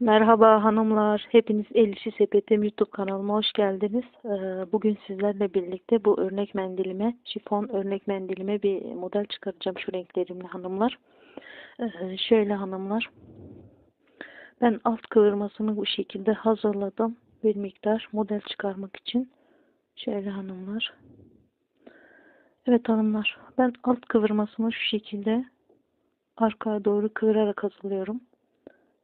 Merhaba hanımlar, hepiniz El İşi Sepetim YouTube kanalıma hoş geldiniz. Ee, Bugün sizlerle birlikte bu örnek mendilime, şifon örnek mendilime bir model çıkaracağım şu renklerimle hanımlar. Ee, Şöyle hanımlar, ben alt kıvırmasını bu şekilde hazırladım. Bir miktar model çıkarmak için. Şöyle hanımlar. Evet hanımlar, ben alt kıvırmasını şu şekilde arkaya doğru kıvırarak hazırlıyorum.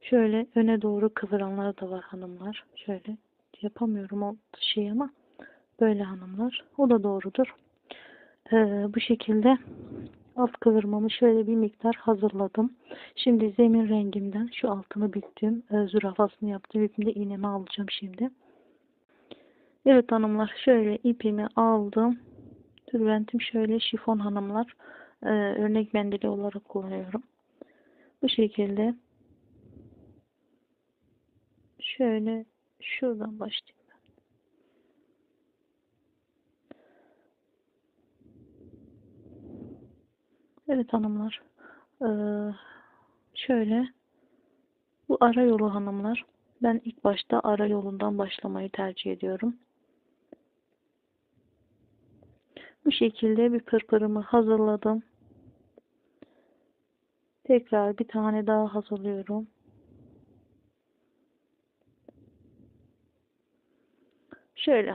Şöyle öne doğru kıvıranlar da var hanımlar. Şöyle yapamıyorum o şey ama böyle hanımlar. O da doğrudur. Ee, bu şekilde alt kıvırmamı şöyle bir miktar hazırladım. Şimdi zemin rengimden şu altını büktüm. E, zürafasını yaptım. İpimde iğnemi alacağım şimdi. Evet hanımlar şöyle ipimi aldım. Tülbentim şöyle şifon hanımlar. E, örnek mendili olarak kullanıyorum. Bu şekilde Şöyle şuradan başlayayım. Evet hanımlar. Ee, şöyle bu ara yolu hanımlar. Ben ilk başta ara yolundan başlamayı tercih ediyorum. Bu şekilde bir pırpırımı hazırladım. Tekrar bir tane daha hazırlıyorum. Şöyle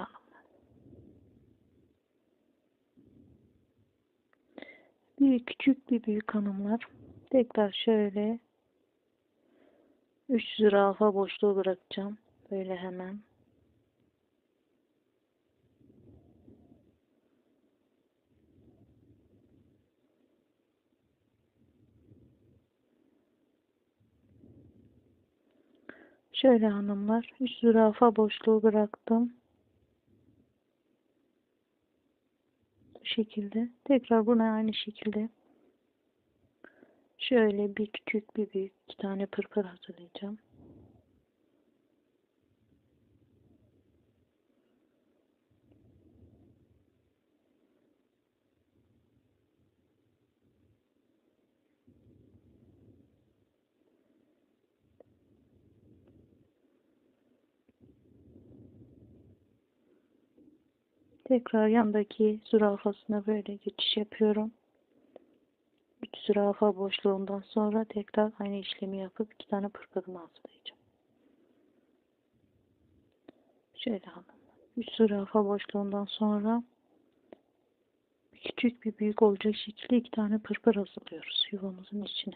Bir küçük bir büyük hanımlar. Tekrar şöyle 3 zürafa boşluğu bırakacağım. Böyle hemen. Şöyle hanımlar 3 zürafa boşluğu bıraktım. Şekilde. Tekrar buna aynı şekilde şöyle bir küçük bir büyük iki tane pırpır hazırlayacağım. Tekrar yandaki zürafasına böyle geçiş yapıyorum. 3 zürafa boşluğundan sonra tekrar aynı işlemi yapıp iki tane pırpırımı hazırlayacağım. Şöyle hanım. 3 zürafa boşluğundan sonra küçük bir büyük olacak şekilde iki tane pırpır hazırlıyoruz yuvamızın içine.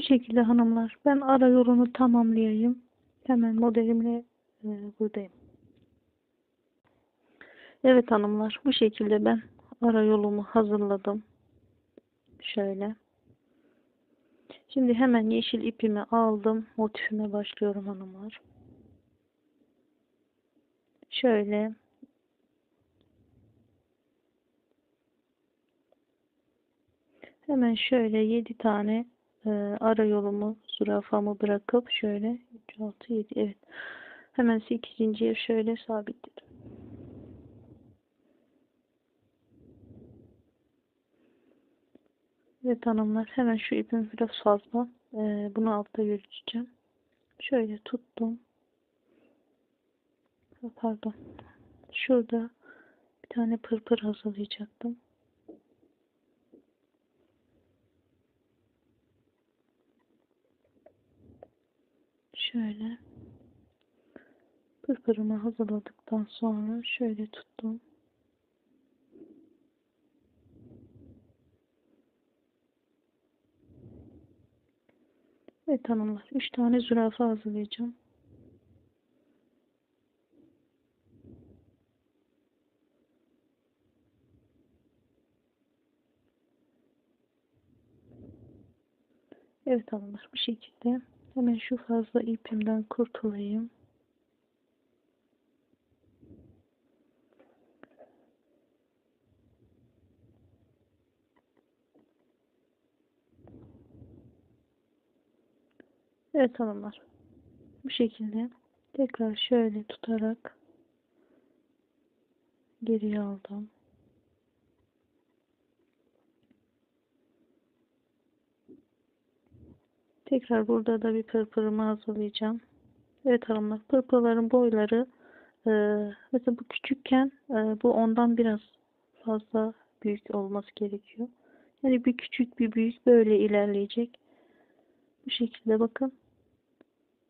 Bu şekilde hanımlar. Ben ara yolunu tamamlayayım. Hemen modelimle e, buradayım. Evet hanımlar. Bu şekilde ben ara yolumu hazırladım. Şöyle. Şimdi hemen yeşil ipimi aldım. Motifime başlıyorum hanımlar. Şöyle hemen şöyle 7 tane e, ara yolumu zürafamı bırakıp şöyle 3 6 7 evet hemen 8. şöyle sabitledim. Evet hanımlar hemen şu ipim biraz fazla ee, bunu altta yürüteceğim. Şöyle tuttum. Pardon. Şurada bir tane pırpır hazırlayacaktım. Şöyle pırpırımı hazırladıktan sonra şöyle tuttum. Evet hanımlar 3 tane zürafa hazırlayacağım. Evet hanımlar bu şekilde hemen şu fazla ipimden kurtulayım. Evet hanımlar. Bu şekilde tekrar şöyle tutarak geriye aldım. Tekrar burada da bir pırpırımı hazırlayacağım. Evet hanımlar pırpırların boyları e, mesela bu küçükken e, bu ondan biraz fazla büyük olması gerekiyor. Yani bir küçük bir büyük böyle ilerleyecek. Bu şekilde bakın.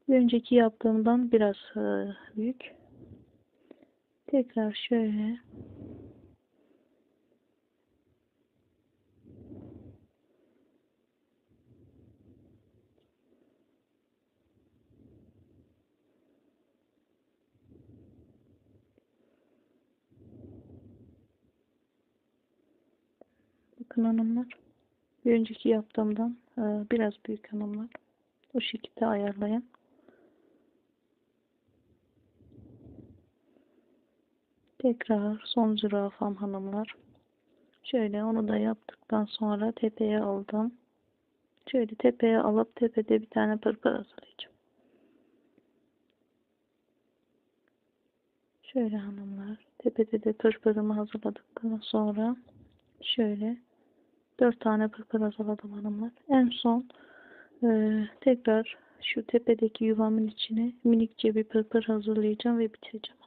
Bir önceki yaptığımdan biraz e, büyük. Tekrar şöyle Bakın hanımlar. Bir önceki yaptığımdan e, biraz büyük hanımlar. O şekilde ayarlayın. Tekrar son zürafam hanımlar. Şöyle onu da yaptıktan sonra tepeye aldım. Şöyle tepeye alıp tepede bir tane pırpır hazırlayacağım. Şöyle hanımlar. Tepede de pırpırımı hazırladıktan sonra şöyle dört tane pırpır hazırladım hanımlar. En son e, tekrar şu tepedeki yuvamın içine minikçe bir pırpır hazırlayacağım ve bitireceğim.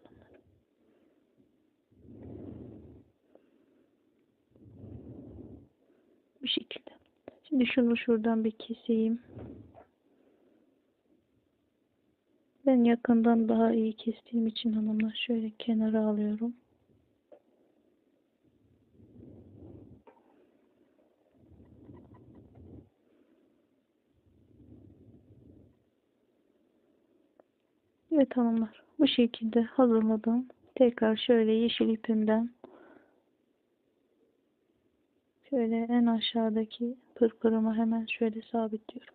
Bu şekilde. Şimdi şunu şuradan bir keseyim. Ben yakından daha iyi kestiğim için hanımlar şöyle kenara alıyorum. Evet hanımlar bu şekilde hazırladım. Tekrar şöyle yeşil ipimden Şöyle en aşağıdaki pırpırımı hemen şöyle sabitliyorum.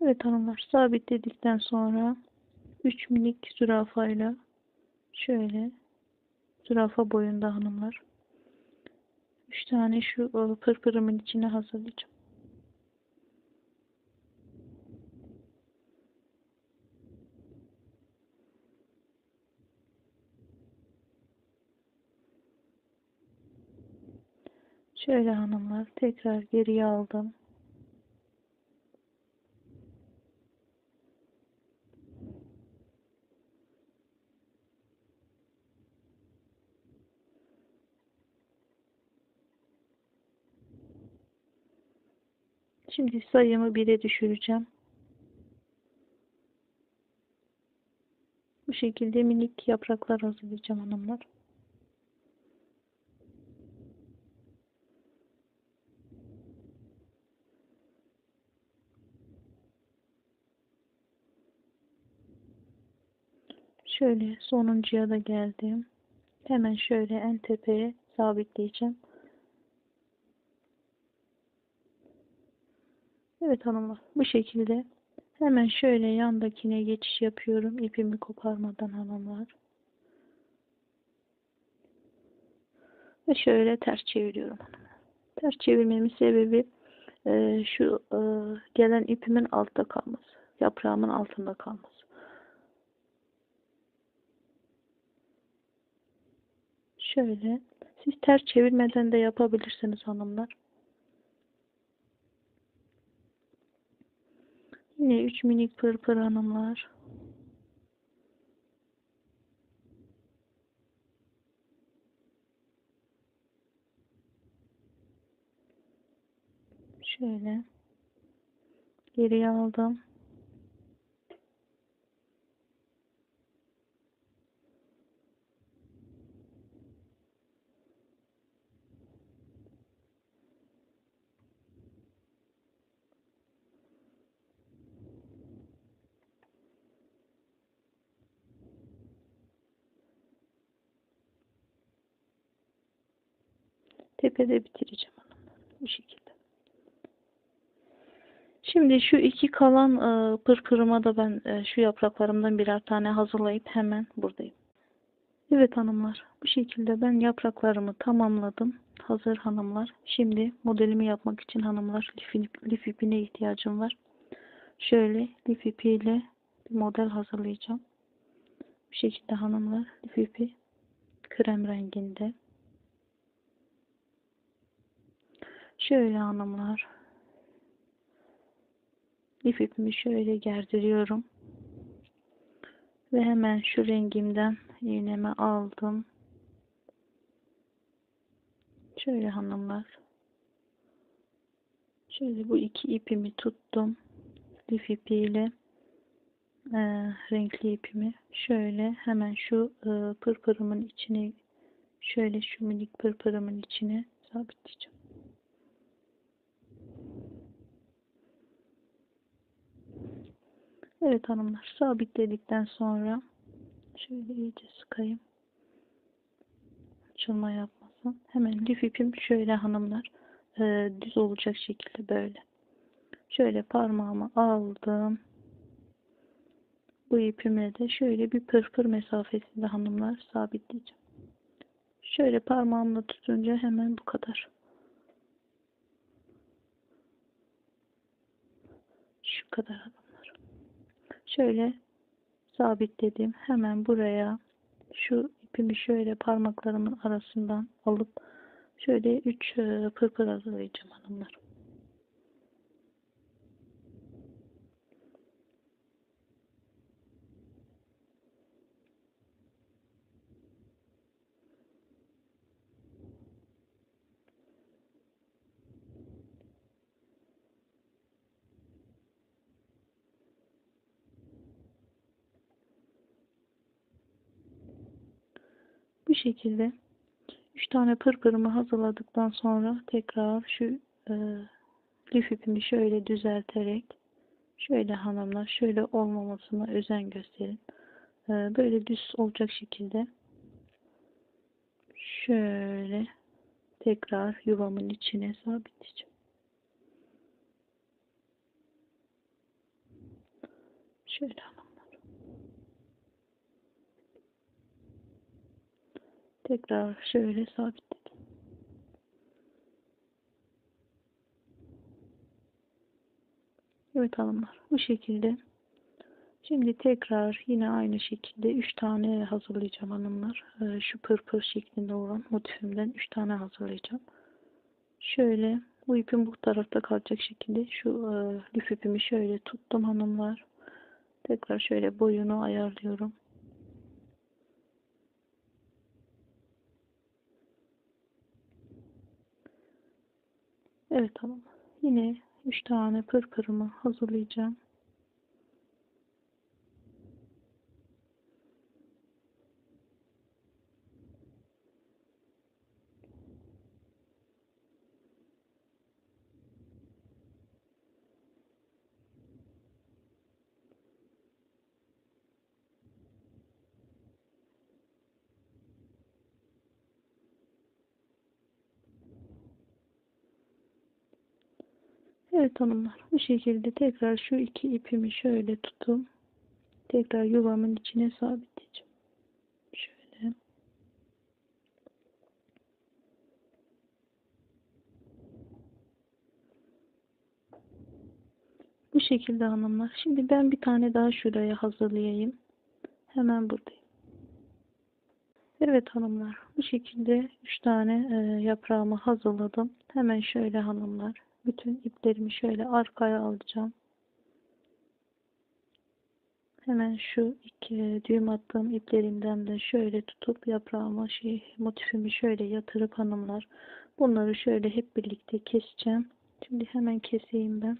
Evet hanımlar sabitledikten sonra 3 minik zürafayla şöyle zürafa boyunda hanımlar 3 tane şu pırpırımın içine hazırlayacağım. Şöyle hanımlar tekrar geriye aldım. Şimdi sayımı 1'e düşüreceğim. Bu şekilde minik yapraklar hazırlayacağım hanımlar. Şöyle sonuncuya da geldim. Hemen şöyle en tepeye sabitleyeceğim. Evet hanımlar bu şekilde hemen şöyle yandakine geçiş yapıyorum. ipimi koparmadan hanımlar. Ve şöyle ters çeviriyorum Ters çevirmemin sebebi e, şu e, gelen ipimin altta kalması. Yaprağımın altında kalması. Şöyle. Siz ters çevirmeden de yapabilirsiniz hanımlar. Yine 3 minik pırpır hanımlar. Şöyle geriye aldım. Tepede bitireceğim hanımlar. Bu şekilde. Şimdi şu iki kalan e, pırpırıma da ben e, şu yapraklarımdan birer tane hazırlayıp hemen buradayım. Evet hanımlar, bu şekilde ben yapraklarımı tamamladım. Hazır hanımlar. Şimdi modelimi yapmak için hanımlar lif, lif ipine ihtiyacım var. Şöyle lif ipiyle bir model hazırlayacağım. Bu şekilde hanımlar lif ipi krem renginde. Şöyle hanımlar lif ipimi şöyle gerdiriyorum. Ve hemen şu rengimden iğnemi aldım. Şöyle hanımlar. Şöyle bu iki ipimi tuttum. Lif ipiyle e, renkli ipimi şöyle hemen şu e, pırpırımın içine şöyle şu minik pırpırımın içine sabitleyeceğim. Evet hanımlar sabitledikten sonra şöyle iyice sıkayım. Açılma yapmasın. Hemen lif ipim şöyle hanımlar e, düz olacak şekilde böyle. Şöyle parmağımı aldım. Bu ipimle de şöyle bir pırpır mesafesinde hanımlar sabitleyeceğim. Şöyle parmağımla tutunca hemen bu kadar. Şu kadar şöyle sabitledim. Hemen buraya şu ipimi şöyle parmaklarımın arasından alıp şöyle 3 e, pırpır hazırlayacağım hanımlar. Şekilde 3 tane pırpırımı hazırladıktan sonra tekrar şu e, lif ipimi şöyle düzelterek şöyle hanımlar şöyle olmamasına özen gösterin. E, böyle düz olacak şekilde şöyle tekrar yuvamın içine sabitleyeceğim. Şöyle Tekrar şöyle sabitledim. Evet hanımlar bu şekilde. Şimdi tekrar yine aynı şekilde 3 tane hazırlayacağım hanımlar. Ee, şu pırpır şeklinde olan motifimden 3 tane hazırlayacağım. Şöyle bu ipim bu tarafta kalacak şekilde şu e, lif ipimi şöyle tuttum hanımlar. Tekrar şöyle boyunu ayarlıyorum. Evet tamam. Yine 3 tane pırpırımı hazırlayacağım. Evet hanımlar bu şekilde tekrar şu iki ipimi şöyle tutum tekrar yuvamın içine sabitleyeceğim. Şöyle. Bu şekilde hanımlar. Şimdi ben bir tane daha şuraya hazırlayayım. Hemen buradayım. Evet hanımlar. Bu şekilde 3 tane e, yaprağımı hazırladım. Hemen şöyle hanımlar bütün iplerimi şöyle arkaya alacağım. Hemen şu iki düğüm attığım iplerimden de şöyle tutup yaprağıma şey motifimi şöyle yatırıp hanımlar bunları şöyle hep birlikte keseceğim. Şimdi hemen keseyim ben.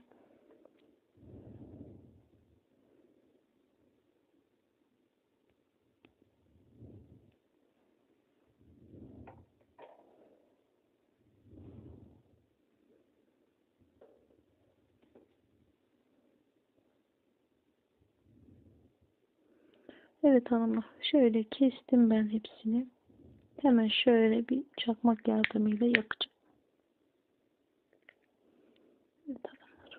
Evet hanımlar şöyle kestim ben hepsini. Hemen şöyle bir çakmak yardımıyla hanımlar.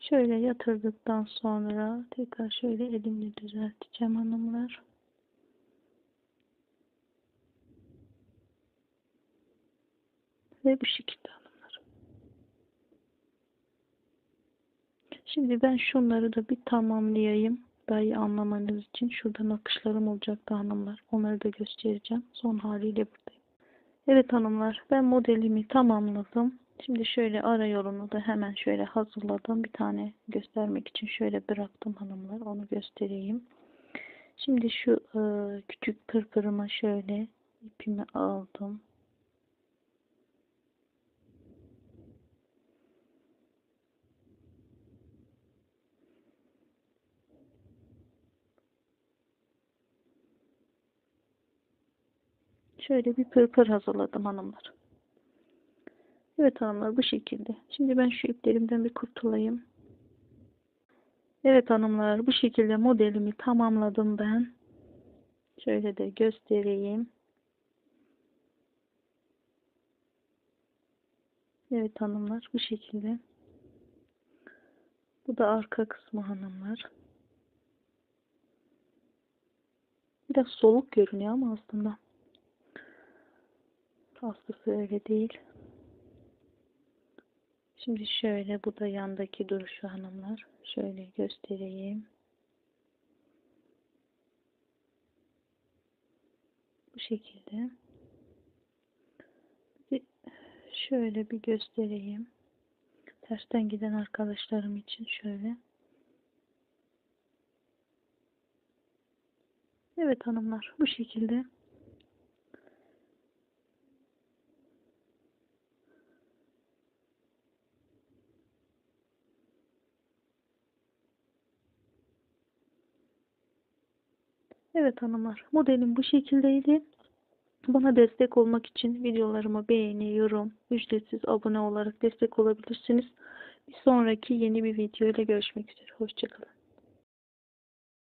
Şöyle yatırdıktan sonra tekrar şöyle elimle düzelteceğim hanımlar. Ve bu şekilde hanımlar. Şimdi ben şunları da bir tamamlayayım. Daha iyi anlamanız için şurada nakışlarım olacaktı hanımlar. Onları da göstereceğim. Son haliyle buradayım. Evet hanımlar ben modelimi tamamladım. Şimdi şöyle ara yolunu da hemen şöyle hazırladım. Bir tane göstermek için şöyle bıraktım hanımlar. Onu göstereyim. Şimdi şu e, küçük pırpırıma şöyle ipimi aldım. Şöyle bir pırpır hazırladım hanımlar. Evet hanımlar bu şekilde. Şimdi ben şu iplerimden bir kurtulayım. Evet hanımlar bu şekilde modelimi tamamladım ben. Şöyle de göstereyim. Evet hanımlar bu şekilde. Bu da arka kısmı hanımlar. Biraz soluk görünüyor ama aslında aslısı öyle değil. Şimdi şöyle bu da yandaki duruşu hanımlar. Şöyle göstereyim. Bu şekilde. Şöyle bir göstereyim. Tersten giden arkadaşlarım için şöyle. Evet hanımlar bu şekilde. Evet hanımlar modelim bu şekildeydi. Bana destek olmak için videolarımı beğeni, yorum, ücretsiz abone olarak destek olabilirsiniz. Bir sonraki yeni bir video ile görüşmek üzere. Hoşçakalın.